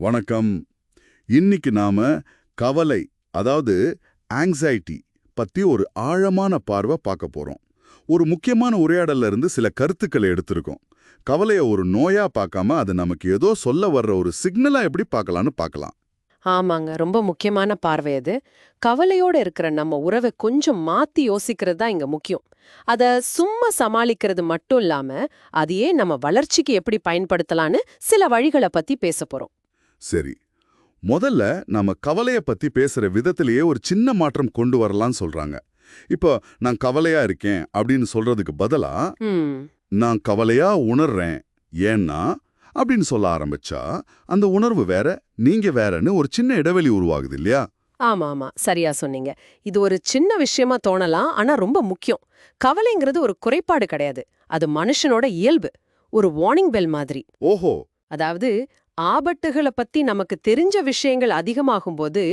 வணக்கம். இன்னைக்கு நாம கவலை அதாவது ஆங்ஸைட்டி பத்தி ஒரு ஆழமான பார்வை பார்க்க போறோம். ஒரு முக்கியமான உரையாடல்ல இருந்து சில கருத்துக்களை எடுத்திருக்கோம். கவலையை ஒரு நோயா பார்க்காம அது நமக்கு ஏதோ சொல்ல வர்ற ஒரு சிக்னலா எப்படி பார்க்கலாம்னு பார்க்கலாம். ஆமாங்க ரொம்ப முக்கியமான பார்வை அது. கவலையோட இருக்கிற நம்ம உறவை கொஞ்சம் மாத்தி யோசிக்கிறது தான் இங்க முக்கியம். அத சும்மா சமாளிக்கிறது மட்டும் இல்லாம அதையே நம்ம வளர்ச்சிக்கு எப்படி பயன்படுத்தலான்னு சில வழிகளை பத்தி பேச போறோம். சரி. முதல்ல நாம கவலைய பத்தி பேசுற விதத்திலேயே ஒரு சின்ன மாற்றம் கொண்டு வரலாம்னு சொல்றாங்க. இப்போ நான் கவலையா இருக்கேன் அப்படின்னு சொல்றதுக்கு பதிலா நான் கவலையா உணர்றேன். ஏன்னா அப்படின்னு சொல்ல ஆரம்பிச்சா அந்த உணர்வு வேற நீங்க வேறன்னு ஒரு சின்ன இடைவெளி உருவாகுது இல்லையா? ஆமா ஆமா சரியா சொன்னீங்க. இது ஒரு சின்ன விஷயமா தோணலாம் ஆனா ரொம்ப முக்கியம். கவலைங்கிறது ஒரு குறைபாடு கிடையாது. அது மனுஷனோட இயல்பு. ஒரு வார்னிங் பெல் மாதிரி. ஓஹோ. அதாவது ஆபத்துகளை பத்தி நமக்கு தெரிஞ்ச விஷயங்கள் அதிகமாகும்போது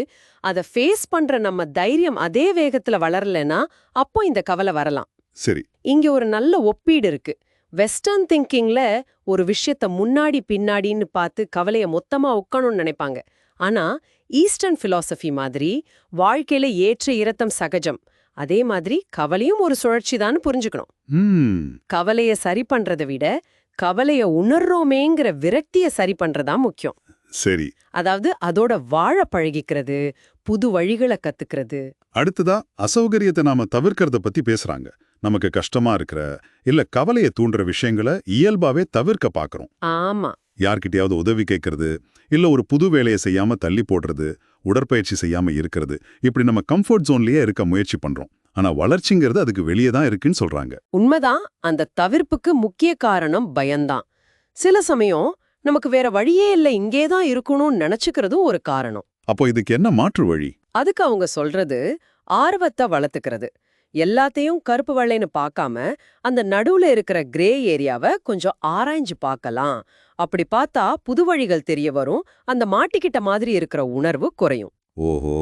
அதை ஃபேஸ் பண்ற நம்ம தைரியம் அதே வேகத்துல வளரலனா அப்போ இந்த கவலை வரலாம். சரி. இங்க ஒரு நல்ல ஒப்பீடு இருக்கு. வெஸ்டர்ன் திங்கிங்ல ஒரு விஷயத்த முன்னாடி பின்னாடின்னு பார்த்து கவலைய மொத்தமா உட்கணும்னு நினைப்பாங்க. ஆனா ஈஸ்டர்ன் பிலாசபி மாதிரி வாழ்க்கையில ஏற்ற இறத்தம் சகஜம். அதே மாதிரி கவலையும் ஒரு சுழற்சி தான் புரிஞ்சுக்கணும். கவலைய சரி பண்றதை விட கவலைய உணர்றோமேங்கிற விரக்திய சரி பண்றதா முக்கியம். சரி. அதாவது அதோட வாழ பழகிக்கிறது புது வழிகளை கத்துக்கிறது. அடுத்ததா அசௌகரியத்தை நாம தவிர்க்கறத பத்தி பேசுறாங்க. நமக்கு கஷ்டமா இருக்கிற இல்ல கவலையை தூண்டுற விஷயங்களை இயல்பாவே தவிர்க்க பாக்குறோம். ஆமா. யார்கிட்டயாவது உதவி கேட்கறது இல்ல ஒரு புது வேலையை செய்யாம தள்ளி போடுறது உடற்பயிற்சி செய்யாம இருக்கிறது இப்படி நம்ம கம்ஃபர்ட் ஜோன்லயே இருக்க முயற்சி பண்றோம். ஆனா வளர்ச்சிங்கிறது அதுக்கு வெளியே தான் இருக்குன்னு சொல்றாங்க. உண்மைதான் அந்த தவிர்ப்புக்கு முக்கிய காரணம் பயம்தான். சில சமயம் நமக்கு வேற வழியே இல்ல இங்கே தான் இருக்கணும்னு நினைச்சுக்கிறதும் ஒரு காரணம். அப்போ இதுக்கு என்ன மாற்று வழி? அதுக்கு அவங்க சொல்றது ஆர்வத்தை வளர்த்துக்கிறது. எல்லாத்தையும் கருப்பு வெள்ளைன்னு பார்க்காம அந்த நடுவுல இருக்கிற கிரே ஏரியாவை கொஞ்சம் ஆராய்ஞ்சு பார்க்கலாம். அப்படி பார்த்தா புது வழிகள் தெரிய வரும் அந்த மாட்டிக்கிட்ட மாதிரி இருக்கிற உணர்வு குறையும். ஓஹோ.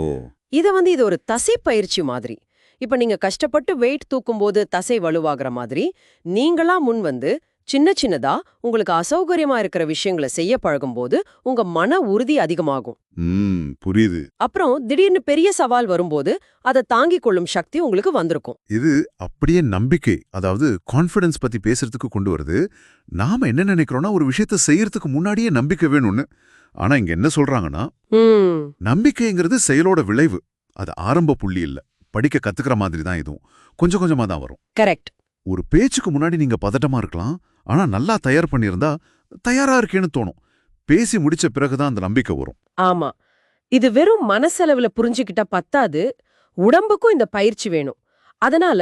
இத வந்து இது ஒரு தசை பயிற்சி மாதிரி. இப்ப நீங்க கஷ்டப்பட்டு வெயிட் தூக்கும்போது தசை வலுவாகிற மாதிரி நீங்களா முன் வந்து சின்ன சின்னதா உங்களுக்கு அசௌகரியமா இருக்கிற விஷயங்களை செய்ய பழகும்போது உங்க மன உறுதி அதிகமாகும். புரியுது. அப்புறம் திடீர்னு பெரிய சவால் வரும்போது அதை தாங்கிக் கொள்ளும் சக்தி உங்களுக்கு வந்திருக்கும். இது அப்படியே நம்பிக்கை அதாவது கான்ஃபிடன்ஸ் பத்தி பேசுறதுக்கு கொண்டு வருது. நாம என்ன நினைக்கிறோம்னா ஒரு விஷயத்த செய்யறதுக்கு முன்னாடியே நம்பிக்கை வேணும்னு. ஆனா இங்க என்ன சொல்றாங்கன்னா நம்பிக்கைங்கிறது செயலோட விளைவு. அது ஆரம்ப புள்ளி இல்ல. படிக்க கத்துக்கிற மாதிரி தான் இதுவும். கொஞ்சம் கொஞ்சமா தான் வரும். கரெக்ட் ஒரு பேச்சுக்கு முன்னாடி நீங்க பதட்டமா இருக்கலாம். ஆனா நல்லா தயார் பண்ணியிருந்தா தயாரா இருக்கேன்னு தோணும். பேசி முடிச்ச பிறகுதான் அந்த நம்பிக்கை வரும். ஆமா. இது வெறும் மனசளவுல புரிஞ்சுக்கிட்டா பத்தாது. உடம்புக்கும் இந்த பயிற்சி வேணும். அதனால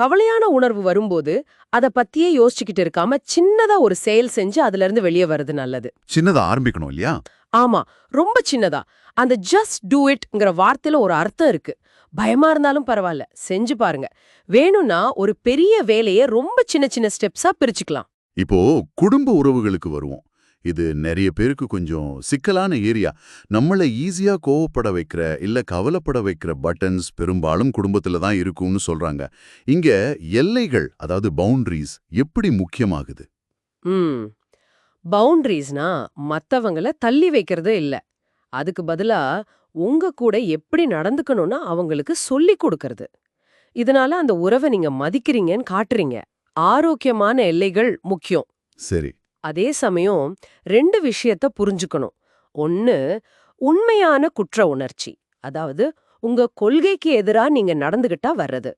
கவலையான உணர்வு வரும்போது அத பத்தியே யோசிச்சுக்கிட்டு இருக்காம சின்னதா ஒரு செயல் செஞ்சு அதுல இருந்து வெளியே வர்றது நல்லது. சின்னதா ஆரம்பிக்கணும் இல்லையா? ஆமா ரொம்ப சின்னதா. அந்த ஜஸ்ட் டூ இட்ங்கிற வார்த்தையில ஒரு அர்த்தம் இருக்கு. பயமா இருந்தாலும் பரவாயில்ல செஞ்சு பாருங்க. வேணும்னா ஒரு பெரிய வேலையை ரொம்ப சின்ன சின்ன ஸ்டெப்ஸா பிரிச்சுக்கலாம். இப்போ குடும்ப உறவுகளுக்கு வருவோம். இது நிறைய பேருக்கு கொஞ்சம் சிக்கலான ஏரியா. நம்மளை ஈஸியா கோவப்பட வைக்கிற இல்ல கவலைப்பட வைக்கிற பட்டன்ஸ் பெரும்பாலும் குடும்பத்துல தான் இருக்கும்னு சொல்றாங்க. இங்க எல்லைகள் அதாவது பவுண்டரிஸ் எப்படி முக்கியமாகுது? ம். பவுண்டரிஸ்னா மத்தவங்கள தள்ளி வைக்கிறது இல்ல. அதுக்கு பதிலா உங்க கூட எப்படி நடந்துக்கணும்னா அவங்களுக்கு சொல்லி கொடுக்கறது. இதனால அந்த உறவை நீங்க மதிக்கிறீங்கன்னு காட்டுறீங்க. ஆரோக்கியமான எல்லைகள் முக்கியம். சரி. அதே சமயம் ரெண்டு விஷயத்த புரிஞ்சுக்கணும். ஒன்னு உண்மையான குற்ற உணர்ச்சி அதாவது உங்க கொள்கைக்கு எதிரா நீங்க நடந்துகிட்டா வர்றது.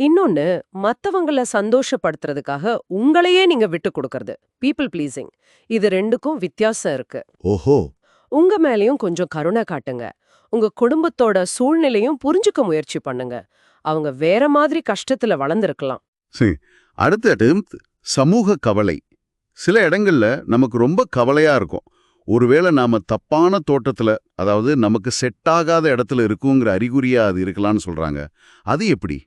இன்னொன்னு மத்தவங்கள சந்தோஷப்படுத்துறதுக்காக உங்களையே நீங்க விட்டு கொடுக்கறது பீப்புள் ப்ளீசிங் இது ரெண்டுக்கும் வித்தியாசம் இருக்கு. ஓஹோ! உங்க மேலயும் கொஞ்சம் கருணை காட்டுங்க. உங்க குடும்பத்தோட சூழ்நிலையும் புரிஞ்சுக்க முயற்சி பண்ணுங்க. அவங்க வேற மாதிரி கஷ்டத்துல வளர்ந்திருக்கலாம். சரி அடுத்தது சமூக கவலை. சில இடங்கள்ல நமக்கு ரொம்ப கவலையா இருக்கும். ஒருவேளை நாம தப்பான தோட்டத்துல அதாவது நமக்கு செட் ஆகாத இடத்துல இருக்குங்கிற அறிகுறியா அது இருக்கலாம்னு சொல்றாங்க. அது எப்படி?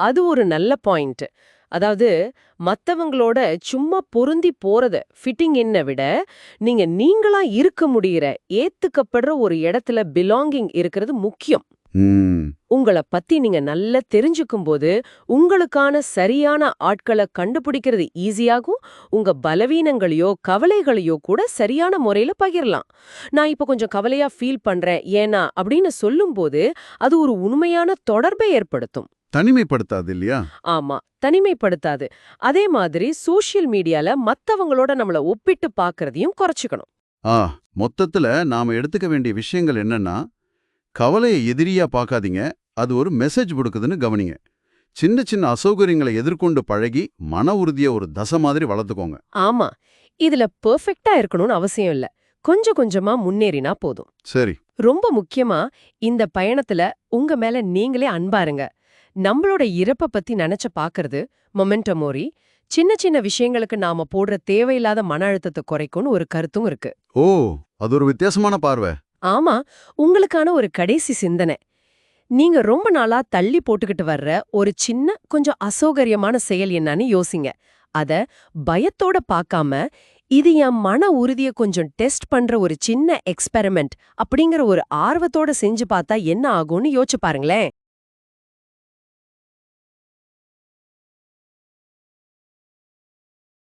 அது ஒரு நல்ல பாயிண்ட் அதாவது மத்தவங்களோட சும்மா பொருந்தி போறத ஃபிட்டிங் என்ன விட நீங்க நீங்களா இருக்க முடியற ஏத்துக்கப்படுற ஒரு இடத்துல பிலாங்கிங் இருக்கிறது முக்கியம். ம். உங்கள பத்தி நீங்க நல்லா தெரிஞ்சுக்கும் போது உங்களுக்கான சரியான ஆட்களை கண்டுபிடிக்கிறது ஈஸியாகும். உங்க பலவீனங்களையோ கவலைகளையோ கூட சரியான முறையில பகிரலாம். நான் இப்ப கொஞ்சம் கவலையா ஃபீல் பண்றேன். ஏன்னா அப்படின்னு சொல்லும்போது அது ஒரு உண்மையான தொடர்பை ஏற்படுத்தும். தனிமைப்படுத்தாது இல்லையா ஆமா தனிமைப்படுத்தாது. அதே மாதிரி சோஷியல் மீடியால மத்தவங்களோட நம்மள ஒப்பிட்டு பார்க்கறதையும் குறைச்சுக்கணும். ஆ மொத்தத்துல நாம எடுத்துக்க வேண்டிய விஷயங்கள் என்னன்னா கவலையை எதிரியா பார்க்காதீங்க அது ஒரு மெசேஜ் கொடுக்குதுன்னு கவனிங்க. சின்ன சின்ன அசௌகரியங்களை எதிர்கொண்டு பழகி மன உறுதியை ஒரு தசை மாதிரி வளர்த்துக்கோங்க. ஆமா. இதுல பெர்ஃபெக்ட்டா இருக்கணும்னு அவசியம் இல்ல. கொஞ்சம் கொஞ்சமா முன்னேறினா போதும். சரி. ரொம்ப முக்கியமா இந்த பயணத்துல உங்க மேல நீங்களே அன்பாருங்க நம்மளோட இறப்ப பத்தி நினைச்சு பாக்குறது மொமெண்டோ மோரி சின்ன சின்ன விஷயங்களுக்கு நாம போடுற தேவையில்லாத மன அழுத்தத்தை குறைக்கும்னு ஒரு கருத்தும் இருக்கு. ஓ அது ஒரு வித்தியாசமான பார்வை. ஆமா. உங்களுக்கான ஒரு கடைசி சிந்தனை. நீங்க ரொம்ப நாளா தள்ளி போட்டுக்கிட்டு வர்ற ஒரு சின்ன கொஞ்சம் அசௌகரியமான செயல் என்னன்னு யோசிங்க. அத பயத்தோட பார்க்காம இது என் மன உறுதிய கொஞ்சம் டெஸ்ட் பண்ற ஒரு சின்ன எக்ஸ்பெரிமெண்ட் அப்படிங்கிற ஒரு ஆர்வத்தோட செஞ்சு பார்த்தா என்ன ஆகும்னு யோசிச்சு பாருங்களேன்.